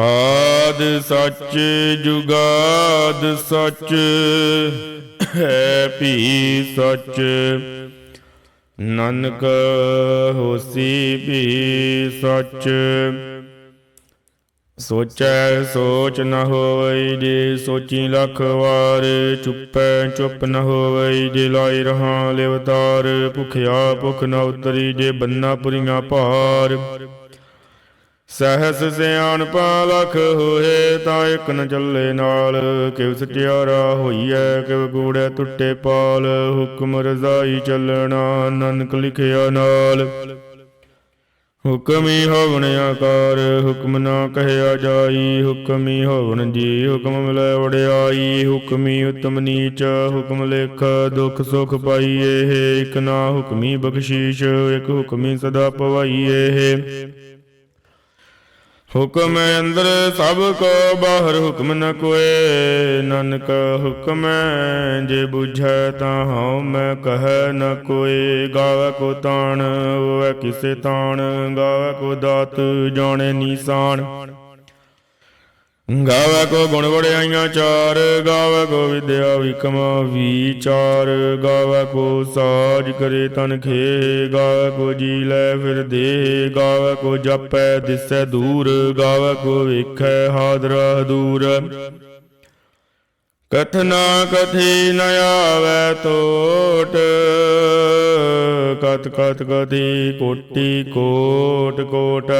ਆਦ ਸੱਚ ਜੁਗਾਦ ਸੱਚ, ਹੈ ਭੀ ਸੱਚ। ਨਾਨਕ ਹੋਸੀ ਭੀ ਸੱਚ। ਸੋਚੈ ਸੋਚ ਨ ਹੋਵਈ ਜੇ ਸੋਚੀ ਲੱਖ ਵਾਰ, ਚੁੱਪੈ ਚੁੱਪ ਨ ਹੋਵਈ ਜੇ ਲਾਈ ਰਹਾ ਲਿਵਤਾਰ। ਭੁਖਿਆ ਭੁਖ ਨ ਉਤਰੀ ਜੇ ਬੰਨਾ ਪੁਰੀਆਂ ਭਾਰ। ਸਹਸ ਸਿਆਣਪਾ ਲਖ ਹੋਏ ਤਾਂ ਇੱਕ ਨ ਚੱਲੇ ਨਾਲ। ਕਿਵ ਸਟਿਆਰਾ ਹੋਈਐ ਕਿਵ ਕੂੜੈ ਟੁੱਟੇ ਪਾਲ। ਹੁਕਮ ਰਜ਼ਾਈ ਚੱਲਣਾ ਨਾਨਕ ਲਿਖਿਆ ਨਾਲ। ਹੁਕਮੀ ਹੋਵਣ ਆਕਾਰ, ਹੁਕਮ ਨਾ ਕਹਿਆ ਜਾਈ। ਹੁਕਮੀ ਹੋਵਣ ਜੀ ਹੁਕਮ ਮਿਲੈ ਵਡਿਆਈ। ਹੁਕਮੀ ਉਤਮ ਨੀਚ, ਹੁਕਮ ਲੇਖ ਦੁਖ ਸੁਖ ਪਾਈਏ। ਇਕ ਨਾ ਹੁਕਮੀ ਬਖਸ਼ੀਸ਼, ਇਕ ਹੁਕਮੀ ਸਦਾ ਪਵਾਈਏ। ਹੁਕਮ ਅੰਦਰ ਸਭ ਕੋ ਬਾਹਰ ਹੁਕਮ ਨ ਕੋਏ। ਨਾਨਕ ਹੁਕਮ ਜੇ ਬੁਝੈ ਤਾਂ ਹਉ ਮੈਂ ਕਹੈ ਨ ਕੋਏ। ਗਾਵੇ ਕੋ ਤਾਣ, ਹੋਵੇ ਕਿਸੇ ਤਾਣ, ਗਾਵੇ ਕੋ ਦਾਤ, ਜਾਣੇ ਨੀਸਾਨ ਗਾਵੇ ਕੋ ਗੁਣ ਵੜਿਆਈਆਂ ਚਾਰ, ਗਾਵੇ ਕੋ ਵਿਦਿਆ ਵਿਕਮਾ ਵਿਚਾਰ, ਗਾਵੇ ਕੋ ਸਾਜ ਕਰੇ ਤਨ ਖੇ, ਗਾਵੇ ਕੋ ਜੀ ਲੈ ਫਿਰ ਦੇ, ਗਾਵੇ ਕੋ ਜਪੈ ਦਿਸੈ ਦੂਰ, ਗਾਵੇ ਕੋ ਵੇਖੈ ਹਾਦਰਾ। ਦੂਰ ਕਥਨਾ ਕਥੀ ਨ ਆਵੈ ਟੋਟ ਕਤ ਕਤ ਕਥੀ ਕੋਟੀ ਕੋਟ ਕੋਟ।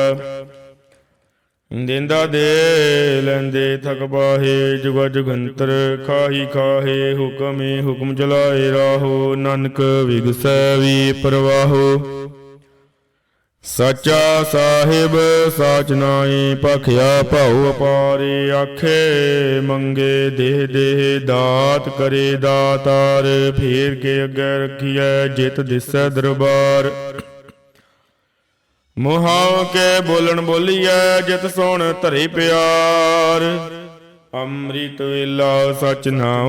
ਦਿੰਦਾ ਦੇ ਲੈਂਦੇ ਥਕ ਬਾਹੇ, ਜੁਗ ਜੁਗੰਤਰ ਖਾਹੀ ਖਾਹੇ, ਹੁਕਮੇ ਹੁਕਮ ਚਲਾਏ ਰਾਹੋ, ਨਾਨਕ ਵਿਗਸੈ ਵੀ ਪ੍ਰਵਾਹੋ। ਸੱਚਾ ਸਾਹਿਬ, ਸਾਚ ਨਾਈ ਪਖਿਆ ਭਾਉ ਅਪਾਰੇ, ਆਖੇ ਮੰਗੇ ਦੇ ਦੇ ਦਾਤ ਕਰੇ ਦਾਤਾਰ, ਫੇਰ ਕੇ ਅੱਗੇ ਰਖੀਐ, ਜਿਤ ਦਿਸੈ ਦਰਬਾਰ। ਮੁਹਾਵ ਕੇ ਬੋਲਣ ਬੋਲੀਐ, ਜਿਤ ਸੁਣ ਧਰੇ ਪਿਆਰ। ਅੰਮ੍ਰਿਤ ਵੇਲਾ ਸਚ ਨਾਉ,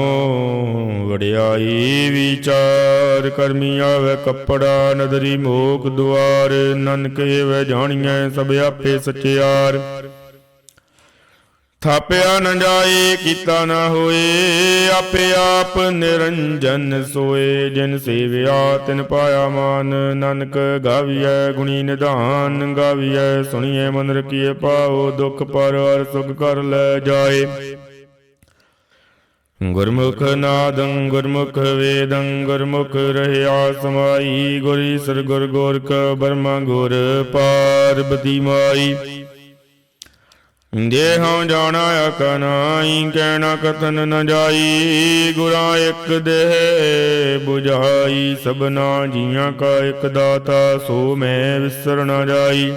ਵਡਿਆਈ ਵਿਚਾਰ। ਕਰਮੀ ਆਵੇ ਕੱਪੜਾ, ਨਦਰੀ ਮੋਖ ਦੁਆਰ। ਨਨਕ ਏਵੈ ਜਾਣੀਐ, ਸਭ ਆਪੇ ਸਚਿਆਰ। ਥਾਪਿਆ ਨ ਜਾਏ, ਕੀਤਾ ਨ ਹੋਏ, ਆਪੇ ਆਪ ਨਿਰੰਜਨ ਸੋਏ। ਜਿਨ ਸੇਵਿਆ, ਤਿਨ ਪਾਇਆ ਮਾਨ, ਨਾਨਕ ਗਾਵੀਐ ਗੁਣੀ ਨਿਧਾਨ, ਗਾਵੀਐ ਸੁਣੀਐ ਮਨ ਰਖੀਏ ਪਾਓ ਦੁਖ ਪਰ ਅਰ ਸੁਖ ਕਰ ਲੈ ਜਾਏ। ਗੁਰਮੁਖ ਨਾਦੰ, ਗੁਰਮੁਖ ਵੇਦੰ, ਗੁਰਮੁਖ ਰਹਿਆ ਸਮਾਈ, ਗੁਰ ਈਸਰ ਗੁਰ ਗੋਰਖ ਬਰਮਾ ਗੁਰ ਪਾਰਬਤੀ ਮਾਈ। ਦੇਹਾਂ ਜਾਣਾ ਅਕਨਾਈ ਕਹਿਣਾ ਕਥਨ ਨ ਜਾਈ। ਗੁਰਾਂ ਇੱਕ ਦੇਹ 부ਝਾਈ ਸਭਨਾ ਜੀਆਂ ਕਾ ਇੱਕ ਦਾਤਾ, ਸੋ ਮੈਂ ਵਿਸਰ ਨ ਜਾਈ।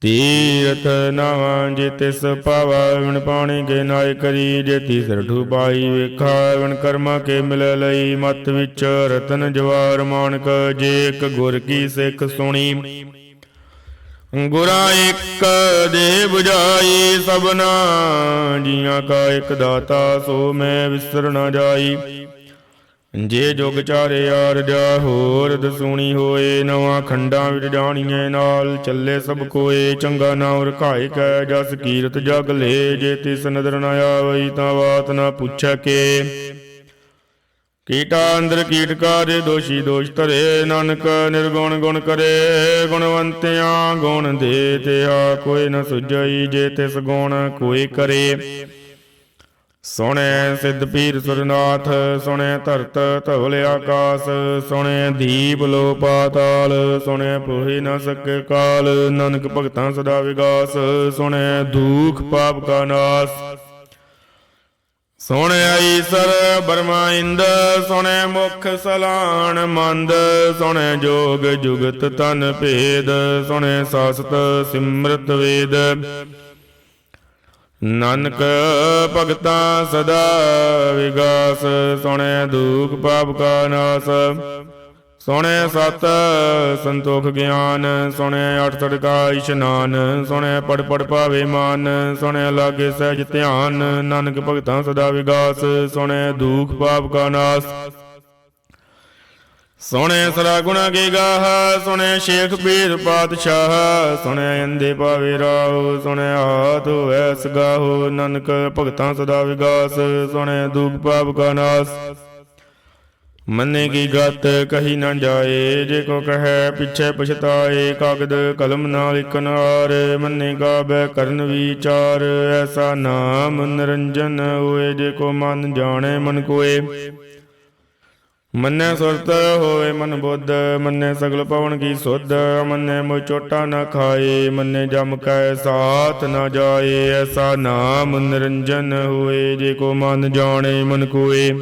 ਤੀਰਥ ਨਵਾਂ ਜੇ ਤਿਸ ਪਾਵਾ ਵਿਣ ਪਾਣੀ ਕੇ ਨਾਇ ਕਰੀ। ਜੇ ਤੀਸਰ ਠੂਪਾਈ ਵੇਖਾ ਵਿਣ ਕਰਮਾ ਕੇ ਮਿਲ ਲਈ। ਮਤ ਵਿੱਚ ਰਤਨ ਜਵਾਰ ਮਾਨਕ, ਜੇ ਇੱਕ ਗੁਰ ਕੀ ਸਿੱਖ ਸੁਣੀ। ਗੁਰਾਂ ਇੱਕ ਦੇ 부ਝਾਈ ਸਭਨਾ, ਜੀਆਂ ਕਾ ਇੱਕ ਦਾਤਾ, ਸੋ ਮੈਂ ਵਿਸਰ ਨਾ ਜਾਈ। ਜੇ ਜੁਗ ਚਾਰੇ ਆਰ ਜਾ ਹੋਰ ਦਸੂਣੀ ਹੋਏ, ਨਵਾਂ ਖੰਡਾਂ ਵਿੱਚ ਜਾਣੀਏ ਨਾਲ, ਚੱਲੇ ਸਭ ਕੋਏ, ਚੰਗਾ ਨਾਮ ਰਖਾਇ ਕੈ, ਜਸ ਕੀਰਤ ਜਗ ਲੇ, ਜੇ ਤਿਸ ਨਦਰ ਨ ਆਵਈ, ਤਾਂ ਬਾਤ ਨਾ ਪੁੱਛੈ ਕੇ। ਕੀਟਾ ਅੰਦਰ ਕੀਟ ਕਾਰੇ ਦੋਸ਼ੀ ਦੋਸ਼ ਧਰੇ, ਨਾਨਕ ਨਿਰਗੁਣ ਗੁਣ ਕਰੇ, ਗੁਣਵੰਤਿਆਂ ਗੁਣ ਦੇ ਤਿਆ ਕੋਈ ਨ ਸੁਝਈ ਜੇ ਤਿਸ ਗੁਣ ਕੋਈ ਕਰੇ। ਸੁਣੈ ਸਿੱਧ ਪੀਰ ਸੁਰਨਾਥ, ਸੁਣੈ ਧਰਤ ਧਵਲ ਆਕਾਸ, ਸੁਣੈ ਦੀਪ ਲੋ ਪਾਤਾਲ ਸੁਣੈ ਪੋਹੀ ਨ ਸਕੇ ਕਾਲ, ਨਾਨਕ ਭਗਤਾਂ ਸਦਾ ਵਿਗਾਸ, ਸੁਣੈ ਦੁਖ ਪਾਪ ਕਾ ਨਾਸ। ਸੁਣਿਆ ਈਸਰ ਬਰਮਾ ਇੰਦ, ਸੁਣੈ ਮੁਖ ਸਲਾਣ ਮੰਦ, ਸੁਣੈ ਜੋਗ ਜੁਗਤ ਤਨ ਭੇਦ, ਸੁਣੈ ਸਾਸਤ ਸਿਮਰਤ ਵੇਦ। ਨਾਨਕ ਭਗਤਾਂ ਸਦਾ ਵਿਗਾਸ, ਸੁਣੈ ਦੂਖ ਪਾਪ ਕਾ ਨਾਸ। ਸੁਣੈ ਸਤ ਸੰਤੋਖ ਗਿਆਨ, ਸੁਣੈ ਅਠ ਤੜਕਾ ਇਸ਼ਨਾਨ, ਸੁਣੈ ਪੜ ਪੜ ਪਾਵੇ ਮਾਨ, ਸੁਣੈ ਲਾਗੇ ਸਹਿਜ ਧਿਆਨ, ਨਾਨਕ ਭਗਤਾਂ ਸਦਾ ਵਿਗਾਸ, ਸੁਣੈ ਦੁਖ ਪਾਪ ਕਾ ਨਾਸ। ਸੁਣੈ ਸਰਾ ਗੁਣਾ ਗੇ ਗਾਹ, ਸੁਣੈ ਸ਼ੇਖ ਪੀਰ ਪਾਤਸ਼ਾਹ, ਸੁਣੈ ਅੰਦੇ ਪਾਵੇ ਰਾਉ ਸੁਣੈ ਹਾਥ ਹੋਐ ਗਾਹੋ ਨਾਨਕ ਭਗਤਾਂ ਸਦਾ ਵਿਗਾਸ, ਸੁਣੈ ਦੁਖ ਪਾਪ ਕਾ ਨਾਸ। ਮੰਨੇ ਕੀ ਗਤ ਕਹੀ ਨਾ ਜਾਏ, ਜੇ ਕੋ ਕਹੈ ਪਿਛੈ ਪਛਤਾਏ, ਕਾਗਦ ਕਲਮ ਨਾ ਲਿਖਨ ਹਾਰ ਮੰਨੇ ਗਾਬੈ ਕਰਨ ਵਿਚਾਰ, ਐਸਾ ਨਾਮ ਨਿਰੰਜਨ ਹੋਏ, ਜੇ ਕੋ ਮਨ ਜਾਣੈ ਮਨ ਕੋਏ। ਮੰਨੈ ਸੁਰਤ ਹੋਏ ਮਨ ਬੁੱਧ, ਮੰਨੇ ਸਗਲ ਪਵਨ ਕੀ ਸੁਧ, ਮੰਨੇ ਮੋ ਚੋਟਾ ਨਾ ਖਾਏ, ਮੰਨੇ ਜਮ ਕੈ ਸਾਥ ਨਾ ਜਾਏ, ਐਸਾ ਨਾਮ ਨਿਰੰਜਨ ਹੋਏ, ਜੇ ਕੋ ਮਨ ਜਾਣੇ ਮਨ ਕੋਏ।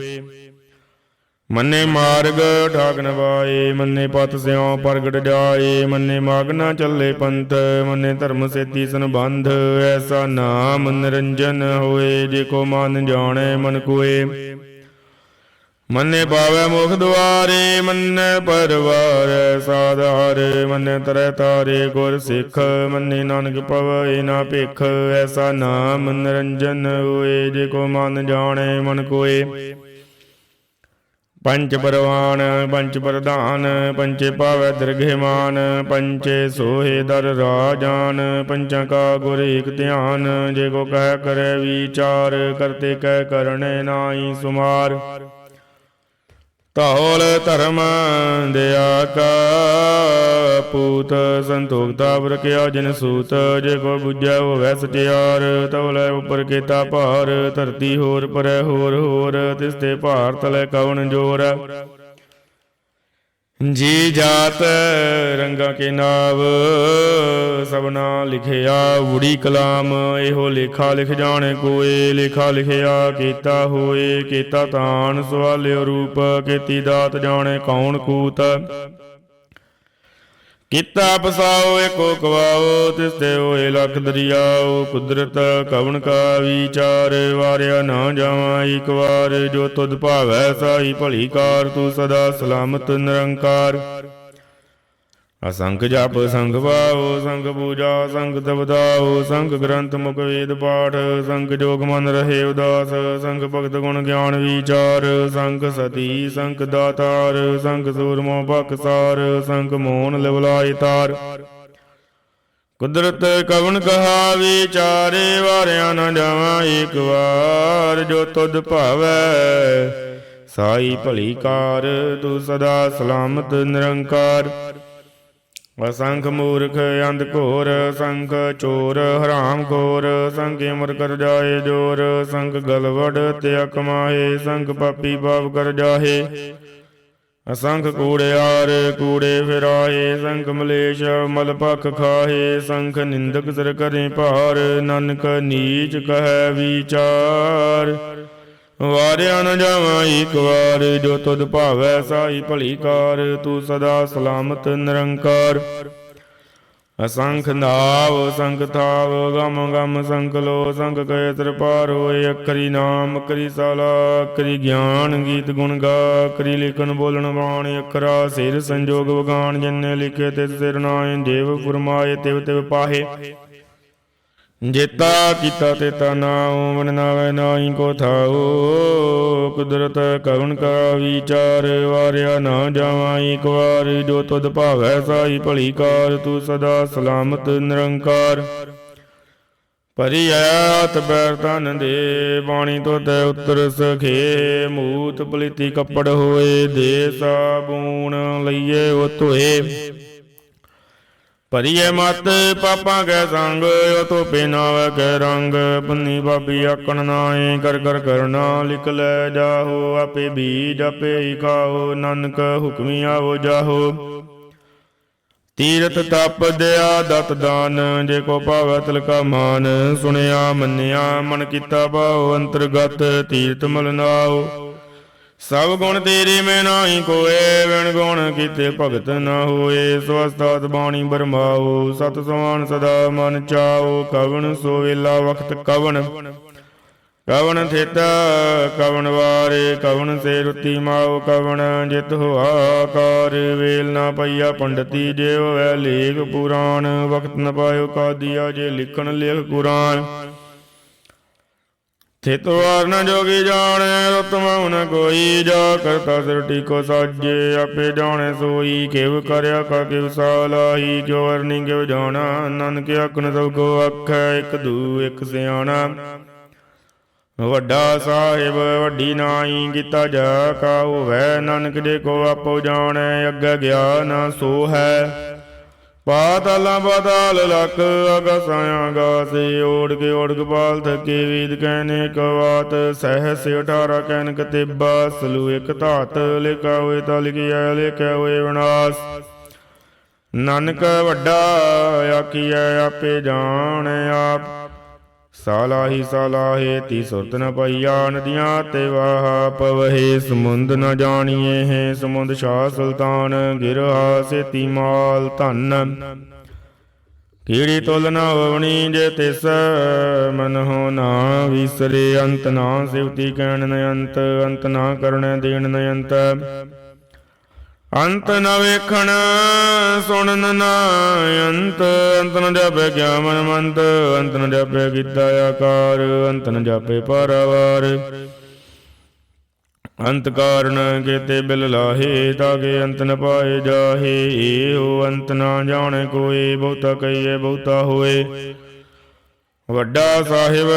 ਮੰਨੇ ਮਾਰਗ ਠਾਕ ਨਵਾਏ ਮੰਨੇ ਪਤ ਸਿਉ, ਪ੍ਰਗਟ ਜਾਏ, ਮੰਨੇ ਮਾਗ ਨਾ ਚੱਲੇ ਪੰਥ, ਮੰਨੇ ਧਰਮ ਸੇਤੀ ਸੰਬੰਧ, ਐਸਾ ਨਾਮ ਨਿਰੰਜਨ ਹੋਏ, ਜੇ ਕੋ ਮਨ ਜਾਣੈ ਮਨ ਕੋਏ। ਮੰਨੇ ਪਾਵੈ ਮੁਖ ਦੁਆਰੇ, ਮੰਨੇ ਪਰਵਾਰ ਸਾਧਾਰ, ਮੰਨੇ ਤਰੈ ਤਾਰੇ ਗੁਰ ਸਿੱਖ, ਮੰਨੇ ਨਾਨਕ ਪਵੈ ਨਾ ਭਿਖ, ਐਸਾ ਨਾਮ ਨਿਰੰਜਨ ਹੋਏ, ਜੇ ਕੋ ਮਨ ਜਾਣੇ ਮਨ ਕੋਏ। ਪੰਚ ਪਰਵਾਨ ਪੰਚ ਪ੍ਰਧਾਨ ਪੰਚੇ ਪਾਵੈ ਦਰਗਹਿਮਾਨ ਪੰਚੇ ਸੋਹੇ ਦਰ ਰਾਜਾਨ ਪੰਚਾਂ ਕਾ ਗੁਰ ਏਕ ਧਿਆਨ, ਜੇ ਕੋ ਕਹਿ ਕਰੈ ਵਿਚਾਰ, ਕਰਤੇ ਕਹਿ ਕਰਨੇ ਨਾਹੀ ਸੁਮਾਰ। ਧੌਲ ਧਰਮ ਦਿਆ ਕਾ ਪੂਤ ਸੰਤੋਖਤਾ ਵਰਕਿਆ ਜਨ ਸੂਤ ਜੇ ਕੋ ਬੁੱਝੈ, ਹੋਵੈ ਸਚਿਆਰ ਤਵਲੇ ਉਪਰ ਕੀਤਾ ਭਾਰ, ਧਰਤੀ ਹੋਰ ਪਰੈ ਹੋਰ ਹੋਰ, ਤਿਸ ਤੇ ਭਾਰ ਤਲੇ ਕਵਣ ਜੋਰ। ਜੀ ਜਾਤ ਰੰਗਾ ਕੇ ਨਾਵ ਸਭਨਾ ਲਿਖਿਆ ਉੜੀ ਕਲਾਮ, ਇਹੋ ਲੇਖਾ ਲਿਖ ਜਾਣੇ ਕੋਏ, ਲੇਖਾ ਲਿਖਿਆ ਕੀਤਾ ਹੋਏ, ਕੀਤਾ ਤਾਨ ਸਵਾਲਿਓ ਰੂਪ, ਕੀਤੀ ਦਾਤ ਜਾਣੇ ਕੌਣ ਕੂਤ। ਕੀਤਾ ਪਸਾਓ ਏਕੋ ਕਵਾਓ, ਤਿਸ ਤੇ ਹੋਏ ਲਖ ਦਰਿਆਓ, ਕੁਦਰਤ ਕਵਣ ਕਾ ਵਿਚਾਰ, ਵਾਰਿਆ ਨਾ ਜਾਵਾਂ ਇੱਕ ਵਾਰ, ਜੋ ਤੁਧ ਭਾਵੈ ਸਾਈ ਭਲੀ ਕਾਰ, ਤੂੰ ਸਦਾ ਸਲਾਮਤ ਨਿਰੰਕਾਰ। ਅਸੰਖ ਜਪ ਸੰਗ ਭਾਉ ਸੰਗ ਪੂਜਾ, ਸੰਗ ਤਵਦਾਉ ਸੰਗ ਗ੍ਰੰਥ ਮੁਖ ਵੇਦ ਪਾਠ, ਸੰਗ ਜੋਗ ਮਨ ਰਹੇ ਉਦਾਸ, ਸੰਗ ਭਗਤ ਗੁਣ ਗਿਆਨ ਵਿਚਾਰ, ਸੰਗ ਸਤੀ, ਸੰਗ ਦਾਤਾਰ, ਸੰਗ ਸੂਰਮੋ ਬਖਸਾਰ ਸੰਗ ਮੋਹਨ ਲਿਵਲਾਇ ਤਾਰ। ਕੁਦਰਤ ਕਵਨ ਕਹਾ ਵਿਚਾਰੇ ਵਾਰਿਆ ਨਾ ਜਾਵਾਂ ਏਕ ਵਾਰ, ਜੋ ਤੁਧ ਭਾਵੈ, ਸਾਈ ਭਲੀ ਕਾਰ, ਤੂੰ ਸਦਾ ਸਲਾਮਤ ਨਿਰੰਕਾਰ। ਅਸੰਖ ਮੂਰਖ ਅੰਧ ਘੋਰ, ਸੰਖ ਚੋਰ, ਹਰਾਮ ਖੋਰ ਸੰਖ ਅਮਰ ਕਰ ਜਾਏ ਜੋਰ ਸੰਖ ਗਲਵੜ ਤੇ ਕਮਾਏ ਸੰਖ ਪਾਪੀ ਪਾਪ ਕਰ ਜਾਹੇ। ਅਸੰਖ ਕੂੜਿਆਰ ਕੂੜੇ ਫਿਰਾਏ ਸੰਖ ਮਲੇਸ਼ ਮਲ ਪਖ ਖਾਹੇ, ਸੰਖ ਨਿੰਦਕ ਸਰ ਕਰੇ ਭਾਰ, ਨਾਨਕ ਨੀਚ ਕਹੈ ਵਿਚਾਰ। ਵਾਰਿਆ ਨ ਜਾਵਾਂ ਇੱਕ ਵਾਰ, ਜੋ ਤੁਧ ਭਾਵੈ ਸਾਈ ਭਲੀ ਕਾਰ, ਤੂੰ ਸਦਾ ਸਲਾਮਤ ਨਿਰੰਕਾਰ। ਅਸੰਖ ਨਾਵ, ਸੰਖ ਥਾਵ, ਗਮ ਗਮ ਸੰਖ ਲੋ, ਸੰਖ ਕੈ ਤਰਪਾਰ ਹੋਏ, ਅਖਰੀ ਨਾਮ, ਅਖਰੀ ਸਾਲਾ, ਅਖਰੀ ਗਿਆਨ, ਗੀਤ ਗੁਣ ਗਾ, ਅਖਰੀ ਲਿਖਨ ਬੋਲਣ ਬਾਣ, ਅਖਰਾ ਸਿਰ ਸੰਜੋਗ ਵਗਾਨ ਜਿਨਨੇ ਲਿਖੇ ਤਿਸ ਸਿਰ ਨਾਏ, ਦੇਵ ਫਰਮਾਏ, ਤਿਵ ਤਿਵ ਪਾਹੇ। ਜੇਤਾ ਕੀਤਾ ਤੇਤਾ ਨਾਉ ਮਨ ਨਾਵੇ ਨਾਹੀ ਕੋ ਥਾਉ। ਕੁਦਰਤ ਕਵਣ ਕਾ ਵਿਚਾਰ, ਵਾਰਿਆ ਨਾ ਜਾਵਾਂ ਇੱਕ ਵਾਰ। ਜੋ ਤੁਧ ਭਾਵੈ ਸਾਈ ਭਲੀ ਕਾਰ, ਤੂੰ ਸਦਾ ਸਲਾਮਤ ਨਿਰੰਕਾਰ। ਪਰੀ ਆਤ ਬੈਰ ਤਨ ਦੇ, ਬਾਣੀ ਤੁਧ ਉਤਰ ਸਖੇ। ਮੂਤ ਪਲੀਤੀ ਕੱਪੜ ਹੋਏ, ਦੇ ਸਾਬੂਣ ਲਈਏ ਉਹ ਧੋਏ। ਭਰੀਏ ਮਤ ਪਾਪਾਂ ਕੈ ਸੰਗ, ਉਹ ਤੋ ਪੇਨਾਵੇ ਕੈ ਰੰਗ। ਬੰਨੀ ਬਾਬੀ ਆਕਣ ਨਾਏ ਕਰ ਕਰ ਕਰਨਾ ਲਿਖ ਲੈ ਜਾਹੋ। ਆਪੇ ਬੀਜ ਆਪੇ ਹੀ ਖਾਓ, ਨਾਨਕ ਹੁਕਮੀ ਆਵੋ ਜਾਹੋ। ਤੀਰਤ ਤਪ ਦਿਆ ਦਤ ਦਾਨ, ਜੇ ਕੋ ਭਾਵੈ ਤਿਲਕਾ ਮਾਨ। ਸੁਣਿਆ ਮੰਨਿਆ ਮਨ ਕੀਤਾ ਭਾਉ, ਅੰਤਰਗਤ ਤੀਰਤ ਮਲ ਨਾਉ ਸਭ ਗੁਣ ਤੇਰੇ ਮੈਂ ਨਾਹੀ ਕੋਏ ਵਿਣ ਗੁਣ ਕੀਤੇ ਭਗਤ ਨਾ ਹੋਏ। ਸਵਸਤਾਤ ਬਾਣੀ ਬਰਮਾਓ, ਸਤ ਸਮਾਨ ਸਦਾ ਮਨ ਚਾਓ। ਕਵਣ ਸੋ ਵੇਲਾ ਵਖਤ ਕਵਣ ਕਵਣ ਥੇਤਾ ਕਵਣ ਵਾਰੇ, ਕਵਣ ਸੇ ਰੁਤੀ ਮਾਓ, ਕਵਣ ਜਿਤ ਹੋਆ ਕਾਰ। ਵੇਲ ਨਾ ਪਈਆ ਪੰਡਤੀ, ਜੇ ਹੋਵੇ ਲੇਖ ਪੁਰਾਣ, ਵਖਤ ਨ ਪਾਇਓ ਕਾਦੀਆ, ਜੇ ਲਿਖਣ ਲੇਖ ਕੁਰਾਨ। ਥਿਤ ਵਾਰ ਨ ਜੋਗੀ ਜਾਣੈ, ਰਤਮ ਨ ਕੋਈ ਜਾ ਕਰਤਾ ਸਿਰਟੀ ਕੋ ਸਾਜੇ, ਆਪੇ ਜਾਣੈ ਸੋਈ ਕਿਵ ਕਰਿਆ ਕਾ ਕਿਵ ਸਾਲਾਹੀ ਕਿਉ ਵਰਨੀ ਕਿਵ ਜਾਣਾ, ਨਾਨਕ ਆਖਣ ਸਭ ਕੋ ਆਖੈ, ਇੱਕ ਦੂ, ਇੱਕ ਸਿਆਣਾ। ਵੱਡਾ ਸਾਹਿਬ, ਵੱਡੀ ਨਾਈ, ਕੀਤਾ ਜਾ ਕਾ ਹੋਵੈ, ਨਾਨਕ ਦੇ ਕੋ ਆਪੋ ਜਾਣੈ ਗਿਆ ਨਾ ਸੋ ਹੈ ਪਾਤਾਲਾਂ ਪਾਤਾਲ ਲਖ ਅਗਸਾਂ ਆਗਾਸੇ ਓੜ ਕੇ ਓੜ ਗੋਪਾਲ ਥਕੇ ਵੀਦ ਕਹਿਨੇ ਕਵਾਤ, ਸਹਸ 18 ਕਹਿਨ ਕਤੇਬਾ ਸਲੂ ਇਕ ਧਾਤ ਲਿਖਾ ਹੋਏ ਤਾਂ ਲਿਖਿਆ ਲਿਖਿਆ ਹੋਏ ਵਿਨਾਸ਼ ਨਾਨਕ ਵੱਡਾ ਆਖੀਐ, ਆਪੇ ਜਾਣ ਆਪ। ਸਾਲਾਹੀ ਸਾਲਾਹੇ ਤੀ ਸੁਰਤ ਨ ਪਈਆ, ਨਦੀਆਂ ਤੇ ਵਾਹ ਪਵਹੇ, ਸਮੁੰਦ ਨ ਜਾਣੀਏ ਹੈ, ਸਮੁੰਦ ਸ਼ਾਹ ਸੁਲਤਾਨ ਗਿਰਹਾ ਸੇਤੀ ਮਾਲ ਧਨ। ਕੀੜੀ ਤੁਲ ਨ ਹੋਵਣੀ ਜੇ ਤਿਸ, ਮਨ ਹੋ ਨਾ ਵਿਸਰੇ, ਅੰਤ ਨਾ ਸਿਵਤੀ ਕਹਿਣ ਨ ਅੰਤ ਅੰਤ ਨਾ ਕਰਣ ਦੇਣ ਨ ਅੰਤ ਅੰਤ ਨ ਵੇਖਣ, ਸੁਣਨ ਨਾ ਅੰਤ। ਅੰਤ ਨ ਜਾਪੇ ਕਿਆ ਮੰਤ ਅੰਤ ਨ ਜਾਪੇ ਕੀਤਾ ਆਕਾਰ, ਅੰਤ ਨ ਜਾਪੇ ਪਰਵਾਰ। ਅੰਤ ਕਾਰਨ ਕੀਤੇ ਬਿਲ ਲਾਹੇ ਤਾਕੇ ਅੰਤ ਨ ਪਾਏ ਜਾਹੇ। ਏਹੋ ਅੰਤ ਨਾ ਜਾਣੇ ਕੋਈ ਬਹੁਤਾ ਕਹੀਏ ਬਹੁਤਾ ਹੋਏ। ਵੱਡਾ ਸਾਹਿਬ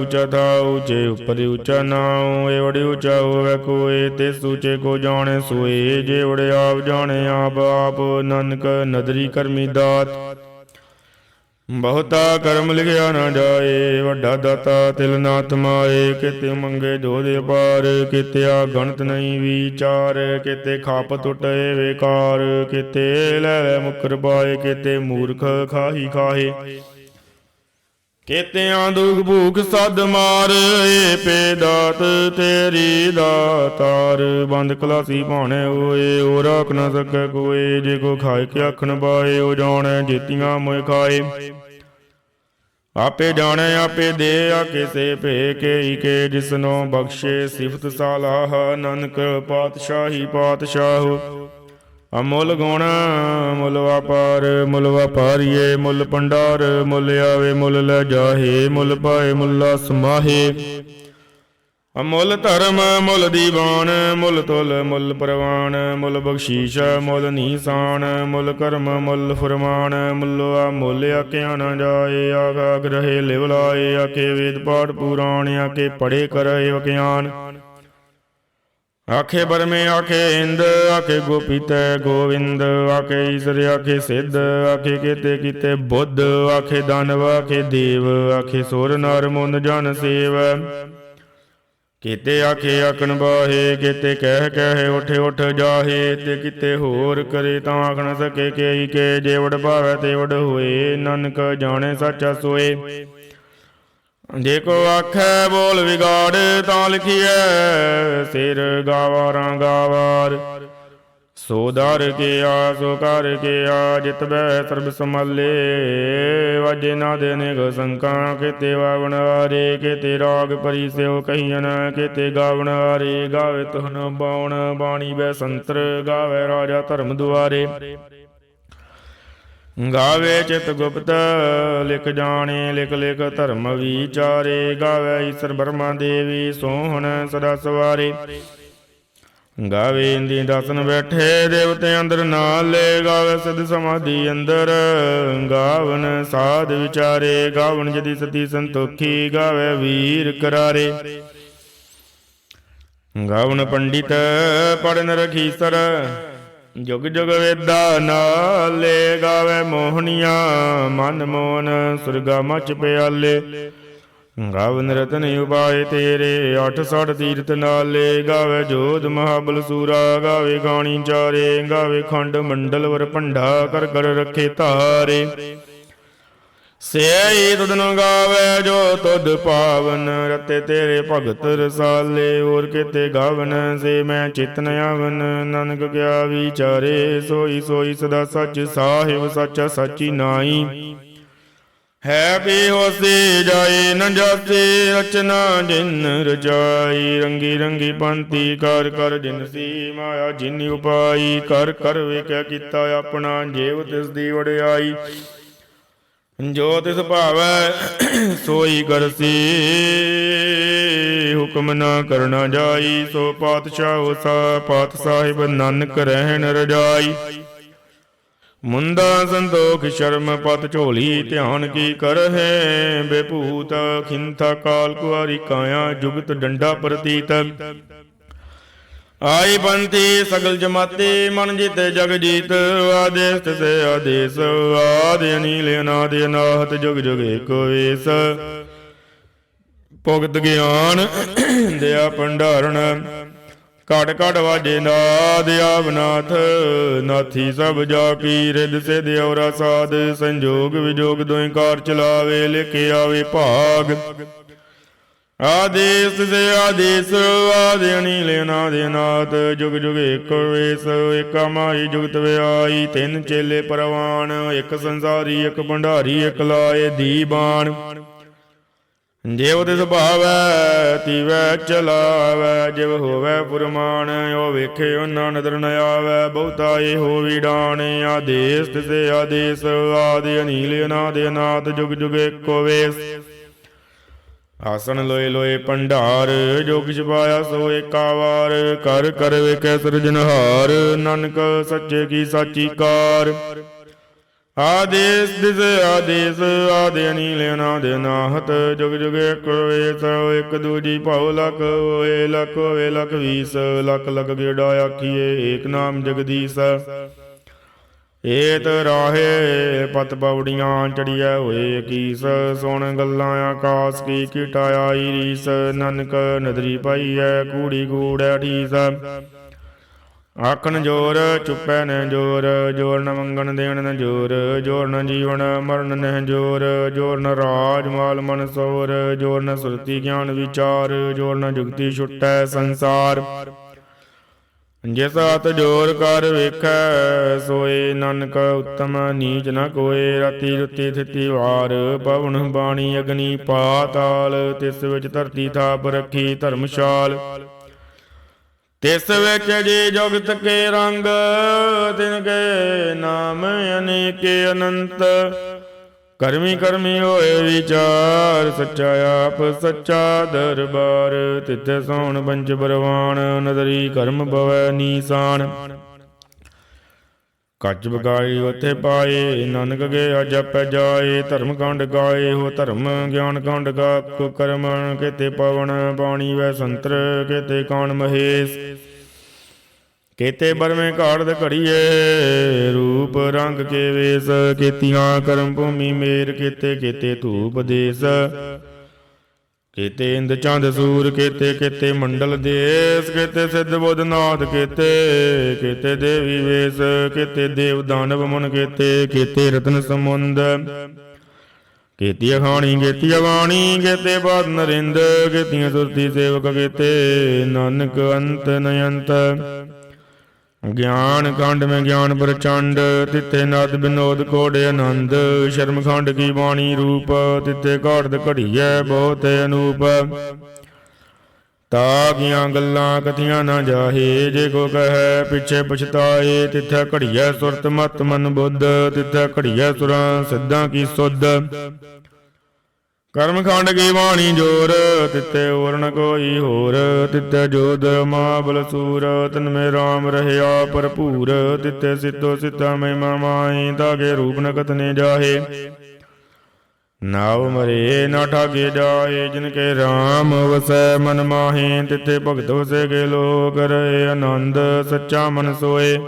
ਉਚਾ ਥਾ ਉੱਚੇ ਉਪਰ ਉਚਾ ਨਾਉ ਏ ਵੜੇ ਉੱਚਾ ਹੋਵੇ ਕੋਏ ਤੇ ਸੂਚੇ ਕੋ ਜਾਣੇ ਸੋਏ, ਜੇ ਵੜੇ ਆਪ ਜਾਣੇ ਆਪ ਆਪ ਨਾਨਕ ਨਦਰੀ ਕਰਮੀ ਦਾਤ। ਬਹੁਤਾ ਕਰਮ ਲਿਖਿਆ ਨਾ ਜਾਏ, ਵੱਡਾ ਦਾਤਾ ਤਿਲ ਨਾ ਤਮਾਏ ਕਿਤੇ ਮੰਗੇ ਜੋ ਦੇ ਪਾਰ ਕਿਤੇ ਆ ਗਣਤ ਨਹੀਂ ਵਿਚਾਰ, ਕਿਤੇ ਖਾਪ ਟੁੱਟੇ ਵੇਕਾਰ, ਕਿਤੇ ਲੈ ਲੈ ਮੁਕਰ ਪਾਏ, ਕਿਤੇ ਮੂਰਖ ਖਾਹੀ ਖਾਹੇ। ਕੇਤਿਆਂ ਦੁਖ ਭੂਖ ਸਦ ਮਾਰ, ਏ ਪੇ ਦਾਤ ਤੇਰੀ ਦਾਤਾਰ। ਬੰਦ ਕਲਾਸੀ ਭਾਣੇ ਹੋਏ ਓ ਰਾਖ ਨਾ ਸਕੈ ਕੋਏ ਜੇ ਕੋ ਖਾਏ ਕੇ ਆਖਣ ਪਾਏ ਓ ਜਾਣੈ ਜੀਤੀਆਂ ਮੋਇ ਖਾਏ। ਆਪੇ ਜਾਣੈ, ਆਪੇ ਦੇ ਆ ਸੇ ਭੇ ਕੇ ਈ ਕੇ ਜਿਸਨੋ ਬਖਸ਼ੇ ਸਿਫਤ ਸਾਲਾਹ। ਨਾਨਕ ਪਾਤਸ਼ਾਹੀ ਪਾਤਸ਼ਾਹ ਅਮੁੱਲ ਗੁਣ, ਮੁੱਲ ਵਪਾਰ, ਮੁੱਲ ਵਪਾਰੀਏ, ਮੁੱਲ ਪੰਡਾਰ ਮੁੱਲ ਆਵੇ, ਮੁੱਲ ਲੈ ਜਾਹੇ, ਮੁੱਲ ਪਾਏ, ਮੁੱਲਾ ਸਮਾਹੇ ਅਮੁੱਲ ਧਰਮ, ਮੁੱਲ ਦੀਵਾਨ, ਮੁੱਲ ਤੁਲ, ਮੁੱਲ ਪ੍ਰਵਾਨ, ਮੁੱਲ ਬਖਸ਼ੀਸ਼, ਮੁੱਲ ਨੀਸਾਨ, ਮੁੱਲ ਕਰਮ, ਮੁੱਲ ਫਰਮਾਨ, ਮੁੱਲ ਆ ਮੁੱਲ ਆਕਿਆ ਨਾ ਜਾਏ ਆਗਾ ਗ੍ਰਹਿ ਲਿਵ ਲਾਏ ਆਕੇ ਵੇਦ ਪਾਠ ਪੁਰਾਣ ਆਕੇ ਪੜੇ ਕਰੇ ਵਕਿਆਨ ਆਖੇ ਬਰਮੇ, ਆਖੇ ਇੰਦ, ਆਖੇ ਗੋਪੀਤੈ, ਗੋਵਿੰਦ, ਆਖੇ ਈਸ਼ਰ, ਆਖੇ ਸਿੱਧ, ਆਖੇ ਕੀਤੇ ਕੀਤੇ ਬੁੱਧ, ਆਖੇ ਦਾਨਵ, ਆਖੇ ਦੇਵ, ਆਖੇ ਸੁਰ ਨਰ ਮੁੰਦ ਜਨ ਸੇਵ। ਕੀਤੇ ਆਖੇ ਆਖਣ ਬਾਹੇ, ਕੀਤੇ ਕਹਿ ਕਹਿ ਉਠ ਉਠ ਜਾਹੇ, ਤੇ ਕਿਤੇ ਹੋਰ ਕਰੇ ਤਾਂ ਆਖਣ ਸਕੇ ਕੇਈ ਕੇ ਜੇਵੜ ਵਡ ਭਾਵੈ ਤੇ ਹੋਏ, ਨਾਨਕ ਜਾਣੇ ਸੱਚਾ ਸੋਏ। ਜੇ ਕੋ ਆਖੈ ਬੋਲ ਵਿਗਾੜ, ਤਾਂ ਲਿਖੀਐ, ਸਿਰ ਗਾਵਾਰਾਂ ਗਾਵਾਰ। ਸੋ ਦਰ ਕੇ ਆ ਸੋ ਕਰ ਕੇ ਆ ਜਿਤ ਬੈ ਸਰਬ ਸੰਭਾਲੇ। ਵਜੇ ਨਾ ਦੇ ਨਿਗ ਸੰਕਾਂ, ਕਿਤੇ ਵਾਵਣ ਹਾਰੇ ਕਿਤੇ ਰਾਗ ਪਰੀ ਸਿਓ ਕਹੀਨ ਕਿਤੇ ਗਾਵਣ ਹਾਰੇ ਗਾਵੇ ਤੁਹਨ ਬਾਉਣ, ਬਾਣੀ ਬੈ ਸੰਤਰ, ਗਾਵੇ ਰਾਜਾ ਧਰਮ ਦੁਆਰੇ। ਗਾਵੇ ਚਿਤ ਗੁਪਤ, ਲਿਖ ਜਾਣੇ, ਲਿਖ ਲਿਖ ਧਰਮ ਵਿਚਾਰੇ। ਗਾਵੇ ਈਸ਼ਰ ਬਰਮਾ ਦੇਵੀ, ਸੋਹਣ ਸਦਾ ਸਵਾਰੇ। ਗਾਵੇ ਇੰਦੀ ਦਸਨ ਬੈਠੇ, ਦੇਵਤੇ ਅੰਦਰ ਨਾਲੇ ਗਾਵੇ ਸਿਧ ਸਮਾਧੀ ਅੰਦਰ। ਗਾਵਨ ਸਾਧ ਵਿਚਾਰੇ, ਗਾਵਨ ਜਦੀ ਸਤੀ ਸੰਤੋਖੀ, ਗਾਵੇ ਵੀਰ ਕਰਾਰੇ। ਗਾਵਨ ਪੰਡਿਤ ਪੜਨ ਰਖੀ ਸਰ ਜੁਗ ਜੁਗ ਵੇਦਾ ਨਾਲੇ ਗਾਵੇ ਮੋਹਣੀਆਂ, ਮਨ ਮੋਹਨ ਸੁਰਗਾ ਮਚ ਪਿਆਲੇ। ਗਾਵਨ ਰਤਨ ਉਪਾਏ ਤੇਰੇ 860 ਤੀਰਥ ਨਾਲੇ। ਗਾਵੇ ਜੋਧ ਮਹਾਬਲ ਸੂਰਾ, ਗਾਵੇ ਗਾਣੀ ਚਾਰੇ। ਗਾਵੇ ਖੰਡ ਮੰਡਲ ਵਰ ਭੰਡਾ ਕਰ ਕਰ ਰੱਖੇ ਧਾਰੇ ਸੇਈ ਤੁਧਨੁ ਗਾਵੇ ਜੋ ਤੁਧ ਪਾਵਨ, ਰਤੇ ਤੇਰੇ ਭਗਤ ਰਸਾਲੇ, ਹੋਰ ਕਿਤੇ ਗਾਵਨ ਸੇ ਮੈਂ ਚਿਤਨ ਆਵਨ। ਨਾਨਕ ਕਿਆ ਵਿਚਾਰੇ, ਸੋਈ ਸੋਈ ਸਦਾ ਸੱਚ ਸਾਹਿਬ, ਸੱਚਾ ਸੱਚੀ ਨਾਈ ਹੈ ਵੀ ਹੋਸੀ ਜਾਏ ਨ ਜਾਸੀ, ਰਚਨਾ ਜਿਨ ਰਜਾਈ ਰੰਗੀ ਰੰਗੀ ਪੰਤੀ ਕਰ ਕਰ ਜਿਨ ਸੀ ਮਾਇਆ, ਜਿਨ ਉਪਾਈ। ਕਰ ਕਰ ਵੇਖਿਆ ਕੀਤਾ ਆਪਣਾ ਜੀਵ, ਤਿਸ ਦੀ ਵਡਿਆਈ। ਜੋ ਤਿਸ ਭਾਵੈ, ਸੋਈ ਕਰਸੀ ਹੁਕਮ ਨਾ ਕਰਨਾ ਜਾਈ, ਸੋ ਪਾਤਸ਼ਾਹ ਹੋਸਾ ਪਾਤ ਸਾਹਿਬ ਨਾਨਕ ਰਹਿਣ ਰਜਾਈ। ਮੁੰਦਾ ਸੰਤੋਖ ਸ਼ਰਮ, ਪਤ ਝੋਲੀ ਧਿਆਨ ਕੀ ਕਰਹਿ? ਬੇਭੂਤ ਖਿੰਥਾ ਕਾਲ ਕੁਆਰੀ ਕਾਇਆ, ਜੁਗਤ ਡੰਡਾ ਪ੍ਰਤੀਤ। ਆਈ ਬੰਤੀ ਸਗਲ ਜਮਾਤੇ, ਮਨ ਜਿਤੇ ਜਗ ਜੀਤ, ਆਦੇਸ ਤਿਸੇ ਆਦੇਸ, ਆਦ ਅਨੀਲ, ਅਨਾਦ ਅਨਾਹਤ, ਜੁਗ ਜੁਗ ਏਕੋ ਵੇਸ ਭੁਗਤ ਗਿਆਨ ਦਿਆ ਭੰਡਾਰਣ ਘਟ ਘਟ ਵਾਜੇ ਨਾਦ ਆਵਨਾਥ ਨਾਥੀ ਸਭ ਜਾ ਕੀ ਰਿਦ ਸੇ ਦਿਉਰਾ ਸਾਧ, ਸੰਜੋਗ ਵਿਜੋਗ ਦੋਇ ਕਾਰ ਚਲਾਵੇ, ਲਿਖੇ ਆਵੇ ਭਾਗ। ਆਦੇਸ ਸੇ ਆਦੇਸ ਆਦਿ ਅਨੀਲ ਅਨਾਦ ਅਨਾਥ ਜੁਗ ਜੁਗ ਏਕ ਵੇਸ ਏਕਾ ਮਾਈ ਜੁਗਤ ਵਿਆਈ ਤਿੰਨ ਚੇਲੇ ਪਰਵਾਨ, ਇੱਕ ਸੰਸਾਰੀ, ਇੱਕ ਭੰਡਾਰੀ, ਇੱਕ ਲਾਏ ਦੀਬਾਨ। ਜਿਵ ਤਿਸ ਭਾਵੈ, ਤੀਵੈ ਚਲਾਵੈ, ਜਿਵ ਹੋਵੈ ਪੁਰਮਾਨ ਓ ਵੇਖੇ ਉਹਨਾਂ ਨਦਰ ਨ ਆਵੈ, ਬਹੁਤਾ ਇਹ ਹੋ ਵਿਡਾਣ ਆਦੇਸ ਤਿਸੇ ਆਦੇਸ ਆਦਿ ਅਨੀਲ ਅਨਾਦ ਅਨਾਥ ਜੁਗ ਜੁਗ ਏਕੋ ਵੇਸ। ਆਸਣ ਲੋਏ ਲੋਏ ਭੰਡਾਰ, ਜੋ ਕਿਛ ਪਾਇਆ ਸੋ ਏਕਾ ਵਾਰ। ਕਰ ਕਰ ਵੇਖੈ ਸਿਰਜਨਹਾਰ ਨਾਨਕ ਸੱਚੇ ਕੀ ਸਾਚੀ ਕਾਰ। ਆਦੇਸ ਦਿਸ, ਆਦੇਸ, ਆਦਿ ਅਨੀਲ ਅਨਾਦ ਅਨਾਹਤ ਜੁਗ ਜੁਗ ਏਕ ਵੇਸ, ਇਕ ਦੂਜੀ ਭਉ ਲਖ ਹੋਏ ਲਖ ਹੋਏ ਲਖ ਵੀਸ। ਲਖ ਲਖ ਗੇੜਾ ਆਖੀਏ, ਏਕ ਨਾਮ ਜਗਦੀਸ਼। ਏਤ ਰਾਹੇ ਪਤ ਪੌੜੀਆਂ ਚੜੀਐ ਹੋਏ ਕੀਸ, ਸੁਣ ਗੱਲਾਂ ਆਕਾਸ ਕੀ ਕੀਟਾਇਆ ਰੀਸ, ਨਨਕ ਨਦਰੀ ਪਾਈਐ ਕੂੜੀ ਕੂੜੈ ਠੀਸ ਆਖਣ ਜੋਰ, ਚੁੱਪੈ ਨ ਜੋਰ ਜੋਰ ਨ ਮੰਗਣ ਦੇਣ ਨ ਜੋਰ ਜੋਰ ਨ ਜੀਵਨ ਮਰਨ ਨ ਜੋਰ ਜੋਰ ਨ ਰਾਜ ਮਾਲ ਮਨ ਸੋਰ, ਜੋਰ ਨ ਸੁਰਤੀ ਗਿਆਨ ਵਿਚਾਰ, ਜੋਰ ਨ ਜੁਗਤੀ ਛੁਟੈ ਸੰਸਾਰ। ਜਿਸ ਹੱਥ ਜੋਰ ਕਰ ਵੇਖੈ, ਸੋਏ ਨਾਨਕ ਉਤਮ ਨੀਚ ਨ ਕੋਏ। ਰਾਤੀ ਰੁੱਤੀ ਥਿਤੀ ਵਾਰ ਪਵਨ ਬਾਣੀ ਅਗਨੀ ਪਾਤਾਲ ਤਿਸ ਵਿੱਚ ਧਰਤੀ ਥਾਪ ਰੱਖੀ ਧਰਮਸ਼ਾਲ। ਤਿਸ ਵਿੱਚ ਜੀ ਜੁਗਤ ਕੇ ਰੰਗ, ਤਿਨ ਕੇ ਨਾਮ ਅਨੇਕੇ ਅਨੰਤ। ਕਰਮੀ ਕਰਮੀ ਹੋਏ ਵਿਚਾਰ, ਸੱਚਾ ਆਪ, ਸੱਚਾ ਦਰਬਾਰ। ਤਿੱਥੇ ਸੋਣ ਪੰਚ ਬਰਵਾਨ ਨਦਰੀ ਕਰਮ ਬਵੈ ਨੀਸਾਨ। ਕੱਚ ਬਗਾਈ ਉਥੇ ਪਾਏ, ਨਾਨਕ ਕੇ ਜਪੈ ਜਾਏ। ਧਰਮ ਕੰਡ ਗਾਏ, ਹੋ ਧਰਮ ਗਿਆਨ ਕੰਡ ਗਾ ਕੋ ਕਰਮ ਕਿਤੇ ਪਵਨ ਬਾਣੀ ਵੈ ਸੰਤਰ, ਕੇਤੇ ਕਾਣ ਮਹੇਸ਼। ਕੇਤੇ ਬਰਵੇਂ ਘਾੜਦ ਘੜੀਏ ਰੂਪ ਰੰਗ ਕੇ ਵੇਸ, ਕੀਤੀਆਂ ਕਰਮ ਭੂਮੀ ਮੇਰ, ਕੇਤੇ ਕੇਤੇ ਧੂਪ ਦੇਸ। ਕੇਤੇ ਇੰਦ ਚੰਦ ਸੂਰ, ਕੇਤੇ ਕੇਤੇ ਮੰਡਲ ਦੇਸ, ਕੇਤੇ ਸਿੱਧ ਬੁੱਧ ਨਾਥ, ਕੇਤੇ ਕੇਤੇ ਦੇਵੀ ਵੇਸ, ਕੀਤੇ ਦੇਵ ਦਾਨਵ ਮਨ, ਕੀਤੇ ਕੇਤੇ ਰਤਨ ਸਮੁੰਦ ਕੀਤੀ ਅਖਾਣੀ ਕੀਤੀ ਅਵਾਣੀ ਕੇਤੇ ਬਾਦ ਨਰਿੰਦ, ਕੀਤੀਆਂ ਸੁਰਤੀ ਸੇਵਕ, ਕੀਤੇ ਨਾਨਕ ਅੰਤ ਨਯੰਤ। ਗਿਆਨ ਕਾਂਡ ਮੈਂ ਗਿਆਨ ਪ੍ਰਚੰਡ, ਤਿੱਥੇ ਨਦ ਬਿਨੋਦ ਕੋੜੇ ਆਨੰਦ। ਸ਼ਰਮ ਖੰਡ ਕੀ ਬਾਣੀ ਰੂਪ, ਤਿੱਥੇ ਘਾੜਦ ਘੜੀਐ ਬਹੁਤ ਅਨੂਪ। ਤਾਗੀਆਂ ਗੱਲਾਂ ਕਥੀਆਂ ਨਾ ਜਾਹੇ, ਜੇ ਕੋ ਕਹੈ ਪਿਛੇ ਪਛਤਾਏ, ਤਿੱਥੇ ਘੜੀਐ ਸੁਰਤ ਮਤ ਮਨ ਬੁੱਧ ਤਿੱਥੇ ਘੜੀਐ ਸੁਰਾਂ ਸਿੱਧਾਂ ਕੀ ਸੁਧ। ਕਰਮ ਖੰਡ ਕੀ ਬਾਣੀ ਜੋਰ ਤਿੱਤੇ ਹੋਰ ਨ ਕੋਈ ਹੋਰ ਤਿੱਤੇ ਜੋਦ ਮਾਬਲ ਸੂਰ, ਤਨ ਮੇ RAM ਰਹਿਆ ਭਰਪੂਰ ਤਿੱਤੇ ਸਿੱਧੋ ਸਿੱਧਾ ਮਹਿਮਾ ਮਾਈ ਤਾਗੇ ਰੂਪ ਨ ਕਤਨੇ ਜਾਹੇ। ਨਾਵ ਮਰੇ ਨਾ ਠਾਗੇ ਜਾਏ, ਜਿਨ ਕੇ RAM ਵਸੈ ਮਨ ਮਾਹੇ ਤਿੱਤੇ ਭਗਤ ਵਸੇ ਕੇ ਲੋਕ ਰਹੇ ਆਨੰਦ, ਸੱਚਾ ਮਨ ਸੋਏ।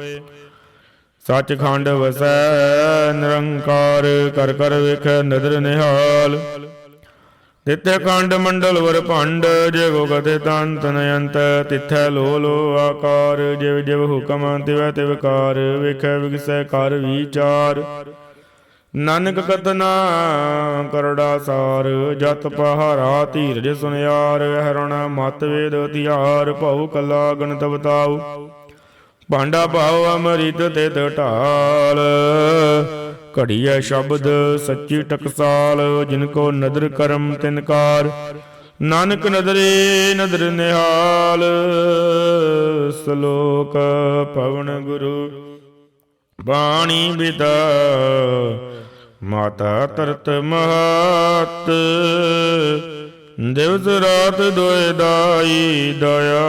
ਸੱਚਖੰਡ ਵਸੈ ਨਿਰੰਕਾਰ, ਕਰ ਕਰ ਵੇਖ ਨਦਰ ਨਿਹਾਲ। ਤਿੱਥੇ ਕੰਡ ਮੰਡਲ ਵਰ ਭੰਡ ਜਿਵ ਗਤੇ ਤੰਤ ਨਯੰਤ ਤਿਥੈ ਲੋ ਲੋ ਆਕਾਰ, ਜਿਵ ਜਿਵ ਹੁਕਮ ਤਿਵੈ ਤਿਵ ਕਾਰ, ਵੇਖੈ ਵਿਗਸੈ ਕਰ ਵਿਚਾਰ। ਨਾਨਕ ਕਤਨਾ ਕਰੜਾ ਸਾਰ, ਜਤ ਪਹਾਰਾ ਧੀਰਜ ਸੁਨਿਆਰ, ਹਰਣ ਮਤ ਵੇਦ ਹਥਿਆਰ ਭਉ ਕਲਾ ਗਣਤ ਬਤਾਉ ਭਾਂਡਾ ਭਾਉ ਅਮਰਿਤ ਤੇ ਢਾਲ। ਘੜੀਐ ਸ਼ਬਦ, ਸੱਚੀ ਟਕਸਾਲ, ਜਿਨ ਕੋ ਨਦਰ ਕਰਮ ਤਿਨਕਾਰ ਨਾਨਕ ਨਦਰੇ ਨਦਰ ਨਿਹਾਲ, ਸ਼ਲੋਕ ਪਵਨ ਗੁਰੂ। ਬਾਣੀ ਬਿਦਾ ਮਾਤਾ ਤਰਤ ਮਹਤ। ਦਿਵਸ ਰਾਤ ਦੋਇ ਦਾਈ ਦਇਆ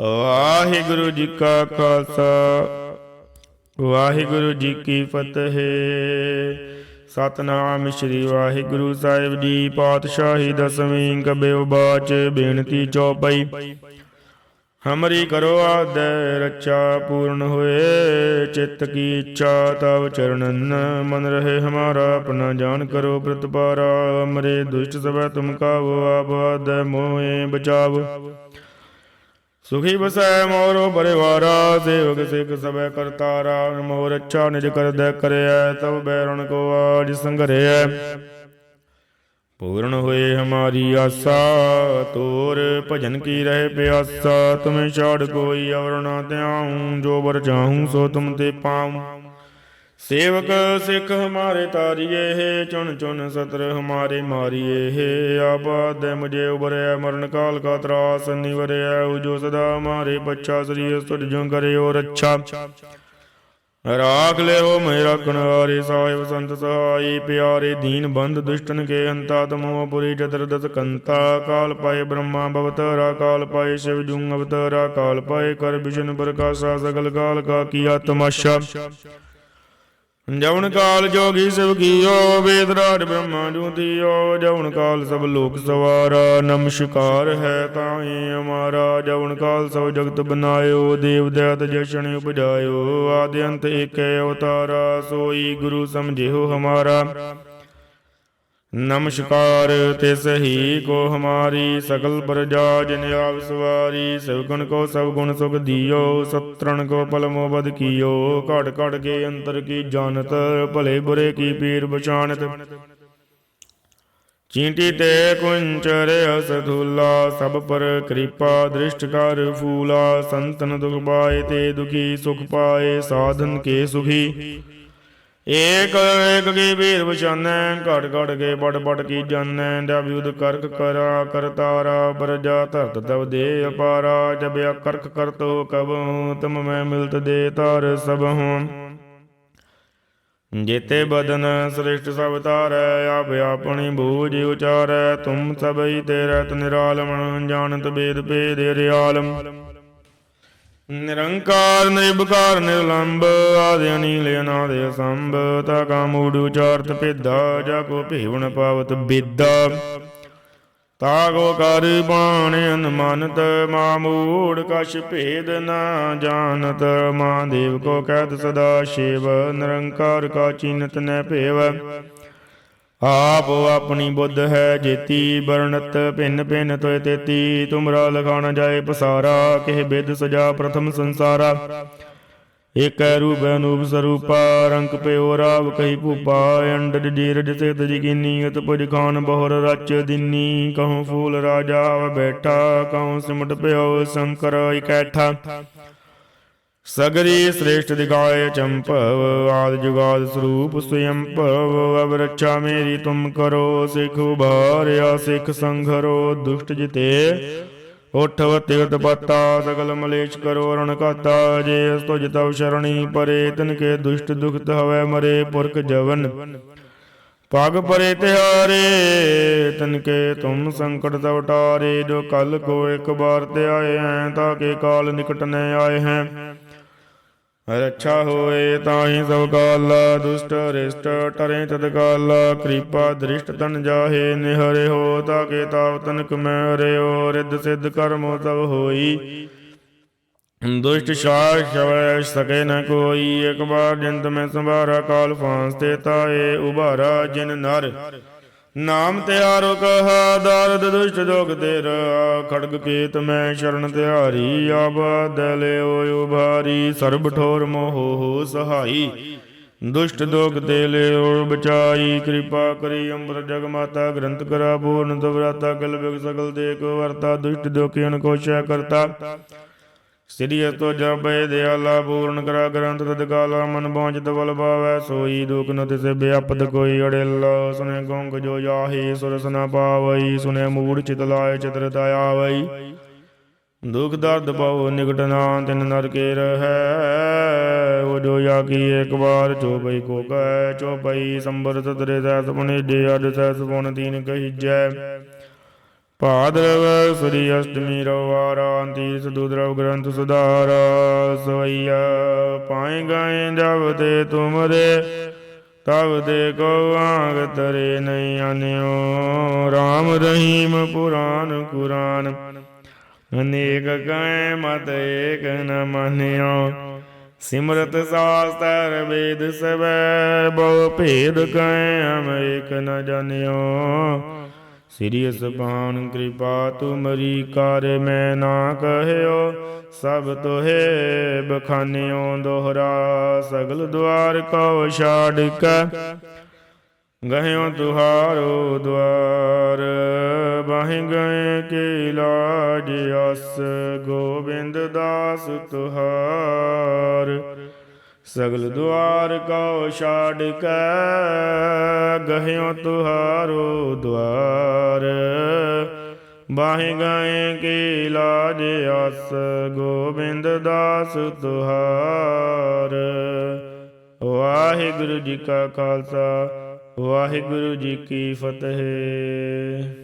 ਵਾਹਿਗੁਰੂ ਜੀ ਕਾ ਖਾਲਸਾ। ਵਾਹਿਗੁਰੂ ਜੀ ਕੀ ਫਤਿਹ। ਸਤਨਾਮ ਸ੍ਰੀ ਵਾਹਿਗੁਰੂ ਸਾਹਿਬ ਜੀ, ਪਾਤਸ਼ਾਹੀ ਦਸਵੀਂ ਕਬਿਉ ਬਾਚ, ਬੇਨਤੀ ਚੌਪਈ। ਹਮਰੀ ਕਰੋ ਆਦੈ, ਰੱਛਾ ਪੂਰਨ ਹੋਏ। ਚਿੱਤ ਕੀ ਇੱਛਾ, ਤਵ ਚਰਨਨ ਮਨ ਰਹੇ। ਹਮਾਰਾ ਆਪਣਾ ਜਾਨ ਕਰੋ ਪ੍ਰਤਪਾਰਾ ਅਮਰੇ ਦੁਸ਼ਟ ਸਭੈ ਤੁਮ ਕਾਵੋ, ਆਪ ਆਦੈ ਮੋਏ ਬਚਾਵ। ਸੁਖੀ ਬਸੈ ਮੋਰੋ ਪਰਿਵਾਰਾ, ਸੇਵਕ ਸਿੱਖ ਸਭੈ ਕਰਤਾਰਾ, ਮੋਰ ਅੱਛਾ ਨਿਜ ਕਰਦੈ ਕਰਿਐ ਤਬ ਬੈਰਣ ਕੋ ਆਜ ਸੰਘਰਿਐ। ਪੂਰਨ ਹੋਏ ਹਮਾਰੀ ਆਸਾ, ਤੋਰ ਭਜਨ ਕੀ ਰਹੇ ਪਿਆਸਾ, ਤੁਮੇ ਛਾੜ ਕੋਈ ਅਵਰ ਨਾ ਧਿਆਉ, ਜੋ ਬਰ ਚਾਹੂੰ ਸੋ ਤੁਮ ਤੇ ਪਾਉ। ਸੇਵਕ ਸਿੱਖ ਹਮਾਰੇ ਤਾਰੀਏ ਹੈ ਚੁਣ ਚੁਣ ਸਤਰ ਹਮਾਰੇ ਮਾਰੀਏ ਹੈ ਆਬਾਦ ਮੁਝੇ ਉਬਰਿਆ ਮਰਨ ਕਾਲ ਕਾ ਤਰਾਸ ਨਿਵਰਿਆ ਜੋ ਸਦਾ ਹਮਾਰੇ ਬੱਚਾ ਸ੍ਰੀ ਤੁਝ ਜੋ ਕਰਿਓ ਰੱਛਾ ਰਾਖ ਲਿਓ ਮੈਂ ਰਖਣ ਵਾਰੇ ਸਾਹਿਬ ਸੰਤ ਸਹਾਈ ਪਿਆਰੇ ਦੀਨ ਬੰਦ ਦੁਸ਼ਟਨ ਕੇ ਅੰਤਾ ਤਮੋ ਪੁਰੀ ਜਦਰ ਦਸ ਕੰਤਾ ਕਾਲ ਪਾਏ ਬ੍ਰਹਮਾ ਬਵਤਰਾ ਕਾਲ ਪਾਏ ਸ਼ਿਵ ਜੁੰਗ ਅਵਤਰਾ ਕਾਲ ਪਾਏ ਕਰ ਵਿਸ਼ਨ ਪ੍ਰਕਾਸ਼ਾ ਸਗਲ ਕਾਲ ਕਾ ਕੀਆ ਤਮਾਸ਼ਾ ਜਵਨ ਕਾਲ ਜੋਗੀ ਸਿਵ ਕੀਓ, ਵੇਦ ਰਾਜ ਬ੍ਰਹਮਾ ਜੂਤੀਓ ਜਵਨ ਕਾਲ ਸਭ ਲੋਕ ਸਵਾਰਾ, ਨਮਸਕਾਰ ਹੈ ਤਾਹੀ ਅਮਾਰਾ। ਜਵਨ ਕਾਲ ਸਭ ਜਗਤ ਬਨਾਇਓ, ਦੇਵ ਦਇਤ ਜਸ਼ਨ ਉਪਜਾਇਓ। ਆਦਿ ਅੰਤ ਏਕੈ ਅਵਤਾਰਾ, ਸੋਈ ਗੁਰੂ ਸਮਝਿਓ ਹਮਾਰਾ। ਨਮਸਕਾਰ, ਤਿਸ ਹੀ ਕੋ ਹਮਾਰੀ ਸਗਲ ਪ੍ਰਜਾ ਜਿਨ ਆਪ ਸਵਾਰੀ, ਸਗੁਣ ਕੋ ਸਭ ਗੁਣ ਸੁਖ ਦਿਓ, ਸਤਰਣ ਕੋ ਪਲ ਮੋਬਦ ਕੀਓ, ਘੜ ਘਟ ਕੇ ਅੰਤਰ ਕੀ ਜਾਣਤ, ਭਲੇ ਬੁਰੇ ਕੀ ਪੀਰ ਬਚਾਨਤ ਚੀਂਟੀ ਤੇ ਕੁੰਚਰ ਅਸਧੂਲਾ ਸਭ ਪਰ ਕਿਰਪਾ ਦ੍ਰਿਸ਼ਟ ਕਰ ਫੂਲਾ, ਸੰਤਨ ਦੁਖ ਪਾਏ ਤੇ ਦੁਖੀ ਸੁਖ ਪਾਏ, ਸਾਧਨ ਕੇ ਸੁਖੀ। ਏਕ ਏਕ ਕੀ ਵੀਰ ਬਚਾਨੈ ਘਟ ਘਟ ਕੇ ਪੜ ਪੜ ਕੀ ਜਾਣੈ ਦਬਿਉਦ ਕਰਕ ਕਰਾ ਕਰਤਾਰਾ ਬਰਜਾ ਧਰਤ ਤਵ ਦੇ ਅਪਾਰਾ ਜਬਿਆ ਕਰਕ ਕਰਤੋ ਕਬ ਤਮ ਮੈਂ ਮਿਲਤ ਦੇ ਤਾਰ ਸਭ ਹੂੰ। ਜੇਤੇ ਬਦਨ ਸ੍ਰਿਸ਼ਟ ਸਭ ਤਾਰੈ ਆਪ ਆਪਣੀ ਬੂਝ ਉਚਾਰੈ, ਤੁਮ ਸਭਈ ਤੇਰਾ ਨਿਰਾਲਮ ਜਾਣਤ ਬੇਦ ਭੇਦ ਰਿਆਲਮ। ਨਿਰੰਕਾਰ, ਨਿਰਭਕਾਰ, ਨਿਰਲੰਬ, ਆਦਿ ਅਨੀਲ ਅਨਾਦਿ ਸੰਭ ਤਾ ਕਾ ਮੂੜ ਉਚਾਰਤ ਭੇਦਾ ਜਾ ਕੋ ਭੇਵਨ ਪਾਵਤ ਬੇਦਾ। ਤਾ ਕੋ ਕਰ ਬਾਣ ਅਨਮਾਨਤ, ਮਾ ਮੂੜ ਕਛ ਭੇਦ ਨਾ ਜਾਣਤ, ਮਾ ਦੇਵ ਕੋ ਕਹਿਤ ਸਦਾ ਸ਼ਿਵ, ਨਿਰੰਕਾਰ ਕਾ ਚੀਨਤ ਨੈ ਭੇਵ। ਆਪ ਆਪਣੀ ਬੁੱਧ ਹੈ ਜੇਤੀ, ਵਰਣਤ ਭਿੰਨ ਭਿੰਨ ਤੋਇ ਤੇਤੀ, ਤੁਮਰਾ ਲਖਾਣ ਜਾਏ ਪਸਾਰਾ, ਕਿਹ ਬਿਦ ਸਜਾ ਪ੍ਰਥਮ ਸੰਸਾਰਾ। ਏਕੈ ਰੂਪ ਅਨੂਪ ਸਰੂਪਾ, ਰੰਗ ਪਿਓ ਰਾਵ ਕਹੀ ਭੂਪਾ, ਅੰਡ ਜੀਰਜ ਸਿਤ ਜਗੀਨੀ ਅਤ ਪੁਜ ਖਾਨ ਬਹੁਰ ਰਚ ਦਿਨੀ ਕਹਉ ਫੂਲ ਰਾਜਾ ਆਵ ਬੈਠਾ ਕਹਉ ਸਿਮਟ ਪਿਓ, ਸ਼ੰਕਰ ਇਕੈਠਾ। ਸਗਰੀ ਸ੍ਰੇਸ਼ਟ ਦਿਗਾਏ ਚੰਪਵ, ਆਦ ਜੁਗਾਦ ਸਰੂਪ ਸਯੰ ਭਵ ਅਬ ਰੱਛਾ ਮੇਰੀ ਤੁਮ ਕਰੋ ਸਿਖ, ਉਭਾਰਿਆ ਸਿਖ ਸੰਘਰੋ, ਦੁਸ਼ਟ ਜਿਤੇ ਉਠਵ ਤਿਗਤ ਪਤਾ, ਸਗਲ ਮਲੇਸ਼ ਕਰੋ ਰਣ ਘਾਤਾ, ਜੇ ਅਸ ਤੁਜ ਤਵ ਸ਼ਰਣੀ ਪਰੇ ਤਨ ਕੇ ਦੁਸ਼ਟ ਦੁਖਤ ਹਵੈ ਮਰੇ ਪੁਰਖ ਜਵਨ। ਪਗ ਪਰੇ ਤਿਹਾਰੇ ਤਨ ਕੇ ਤੁਮ ਸੰਕਟ ਤਵਟਾਰੇ ਜੋ ਕਲ ਕੋ ਇੱਕ ਬਾਰ ਤੇ ਆਏ ਹੈ, ਤਾਂ ਕੇ ਕਾਲ ਨਿਕਟ ਨ ਆਏ ਹੈ। ਰੱਛਾ ਹੋਏ ਤਾਹੀ ਸਭ ਕਾਲ ਦੁਸ਼ਟ, ਰਿਸ਼ਟ, ਟਰੇ ਤਦ ਕਾਲ ਕਿਰਪਾ, ਦ੍ਰਿਸ਼ਟ ਤਨ ਜਾਹੇ, ਨਿਹਰੇ ਹੋ ਤਾਂ ਕੇ ਤਾਵ ਤਨਕ ਮੈਂ ਰਿਓ, ਰਿੱਧ ਸਿੱਧ ਕਰਮੋ ਤਬ ਹੋਈ। ਦੁਸ਼ਟ ਸ਼ਾਹ ਸ਼ਵੈ ਸਕੇ ਨ ਕੋਈ, ਇੱਕ ਬਾਰ ਜਿੰਤ ਮੈਂ ਸੰਭਾਰਾ ਕਾਲ ਫਾਂਸ ਤੇ ਤਾਏ, ਉਭਾਰਾ ਜਿਨ ਨਰ। ਨਾਮ ਤਿਆਰੋ ਕਹਾ, ਦਰਦ ਦੁਸ਼ਟ ਜੋਗ ਤੇਰਾ, ਖੜਗ ਕੇਤ ਮੈਂ ਸ਼ਰਨ ਤਿਹਾਰੀ ਆਬਾਦ ਲਿਓ ਉਭਾਰੀ, ਸਰਬ ਠੋਰ ਮੋਹ ਹੋ ਸਹਾਈ। ਦੁਸ਼ਟ ਦੋਗ ਤੇ ਲਿਓ ਬਚਾਈ, ਕਿਰਪਾ ਕਰੀ ਅੰਬਰ ਜਗ ਮਾਤਾ, ਗ੍ਰੰਥ ਕਰਾ ਪੂਰਨ ਤਵਰਾਤਾ, ਗਲ ਬਿਗ ਸਗਲ ਦੇਖ ਵਰਤਾ, ਦੁਸ਼ਟ ਦੋਖਿਨ ਕੋਸ਼ੈ ਕਰਤਾ। ਸ੍ਰੀ ਅਤੋ ਜਪੈ ਦਿਆਲਾ ਪੂਰਨ ਕਰਾ ਗ੍ਰੰਥ ਤਦ ਕਾਲਾ ਮਨ ਪਹੁੰਚਤ ਬਲ ਭਾਵੈ, ਸੋਈ ਦੁਖ ਨ ਤਿਸੇ ਬਿਆਪਦ ਕੋਈ ਅੜਿਲ। ਸੁਨੇ ਗੋਂਗ ਜੋ ਜਾਹੀ ਸੁਰਸ ਨ ਪਾਵਈ, ਸੁਨੇ ਮੂੜ ਚਿਤ ਲਾਇ ਚਤਰ ਆਵਈ ਦੁਖ ਦਰਦ ਪਾਉ ਨਿਕਟ ਨਾ ਤਿਨ ਨਰ ਕੇ ਰਹੈ। ਉਹ ਜੋ ਜਾ ਕੀ ਇੱਕ ਵਾਰ ਚੋਪਈ ਕੋ ਕੈ ਚੋਪਈ ਸੰਬਰ ਤਦਰੇ ਸੈ ਸੁਪਨੇ ਦੇ ਅਡ ਸੈ ਸੁਪਨ ਤੀਨ ਕਹੀਜੈ। ਭਾਦਰਵ ਸ੍ਰੀ ਅਸ਼ਟਮੀ ਰਵਾਰਾ ਤੀਸ ਦੂਦਰਵ ਗ੍ਰੰਥ ਸੁਧਾਰ ਸਵਈਆ ਪਾਏ ਗਾਏ ਜਬ ਤੇ ਤੁਮ ਦੇ ਤਬ ਦੇ ਕੋ ਆਗ ਤਰੇ ਨਹੀਂ ਆਨਿਓ RAM ਰਹੀਮ ਪੁਰਾਨ ਕੁਰਾਨ ਅਨੇਕ ਕੈ ਮਤ ਏਕ ਨ ਮੰਨਿਓ ਸਿਮਰਤ ਸਾਸਤਰ ਵੇਦ ਸਵੈ ਬਹੁ ਭੇਦ ਕੈ ਹਮ ਏਕ ਨ ਜਾਣਿਓ ਸ੍ਰੀ ਸੁਭਾਨ ਕਿਰਪਾ ਤੁਮਰੀ ਕਰ ਮੈਂ ਨਾ ਕਹਿਓ। ਸਭ ਤੋਹੇ ਬਖਾਨਿਓ, ਦੋਹਰਾ ਸਗਲ ਦੁਆਰ ਕਉ ਛਾੜ ਕੈ। ਗਹਿਓ ਤੁਹਾਰੋ ਦੁਆਰ, ਬਾਹਿ ਗਏ ਕੇ ਲਾਜ ਅਸ, ਗੋਬਿੰਦ ਦਾਸ ਤੁਹਾਰ। ਸਗਲ ਦੁਆਰ ਕਉ ਛਾੜ ਕੈ ਗਹਿਓ ਤੁਹਾਰੋ ਦੁਆਰ। ਬਾਹਿ ਗਏ ਕੀ ਲਾਜ ਅਸ, ਗੋਬਿੰਦ ਦਾਸ ਤੁਹਾਰ। ਵਾਹਿਗੁਰੂ ਜੀ ਕਾ ਖਾਲਸਾ, ਵਾਹਿਗੁਰੂ ਜੀ ਕੀ ਫਤਿਹ।